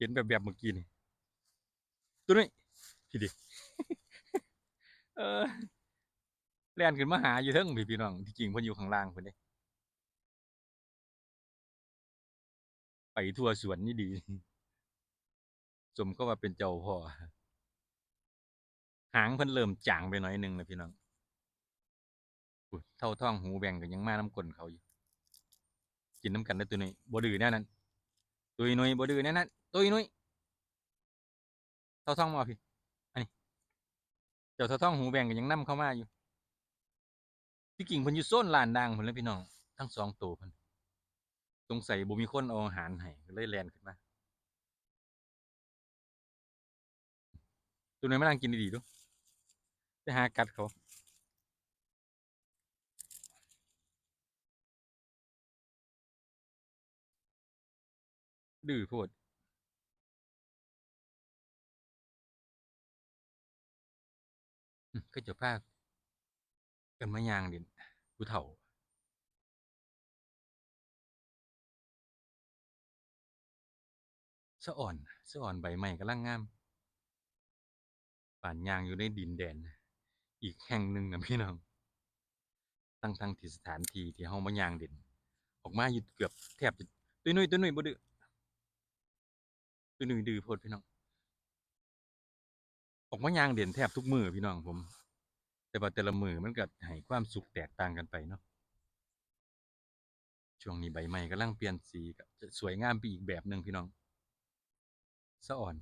เห็นแบบแบบเมื่อกี้นี่ตัวนี้พี่ดิเออแล่นขึ้นมาหาอยู่เทิงพี่พี่น้องที่จริงเพิ่นอยู่ข้างล่างเพิ่นเด้ไปทั่วสวนนี่ดี สมก็ว่าเป็นเจ้าพ่อหางเพิ่นเริ่มจางไปหน่อยหนึงแล้วพี่น้องเท่าท้องหูแบ่งกันยังมาน้ำกลนเขาอยู่กินน้ำกันได้ตัวนี้บ่ดื้อแน่นั้นตุยนุยบ่ดื้อแน่นั้น ตุยนุยเท่าท้องมาพี่ อันนี้ เจ้าเท่าท้องหูแบ่งกันยังนํเข้ามาอยู่ที่กิ่งพิ่นอยู่โซนลานดังเพิ่นเลยพี่น้อง ทั้งสองตัวพิ่นสงสัยบ่มีคนเอาอาหารให้เลยแลนขึ้นมา ตัวนี้มานั่งกินดีๆดูไปหากัดเขาดื้อโพด อืมคือเจะพาเอินมายางดินผู้เฒ่าสะอ่อนสะอ่อนใบไม้กำลังงามป่านยางอยู่ในดินแดน อีกแห่งหนึ่งนะพี่น้องตั้งทั้งที่สถานที่ที่เฮามายางดิน ออกมาอยู่เกือบแทบจะตุ้ยนุ้ยตุ้ยนุ้ยบ่ดื้อตุ้ยนุ้ยดื้อโพดพี่น้องออกมายางเด่นแทบทุกมือพี่น้องผม แต่ว่าแต่ละมือมันก็ให้ความสุขแตกต่างกันไปเนาะช่วงนี้ใบไม้กำลังเปลี่ยนสีก็จะสวยงามไปอีกแบบหนึ่งพี่น้องสะอ่อน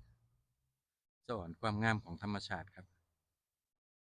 สะอ่อนความงามของธรรมชาติครับ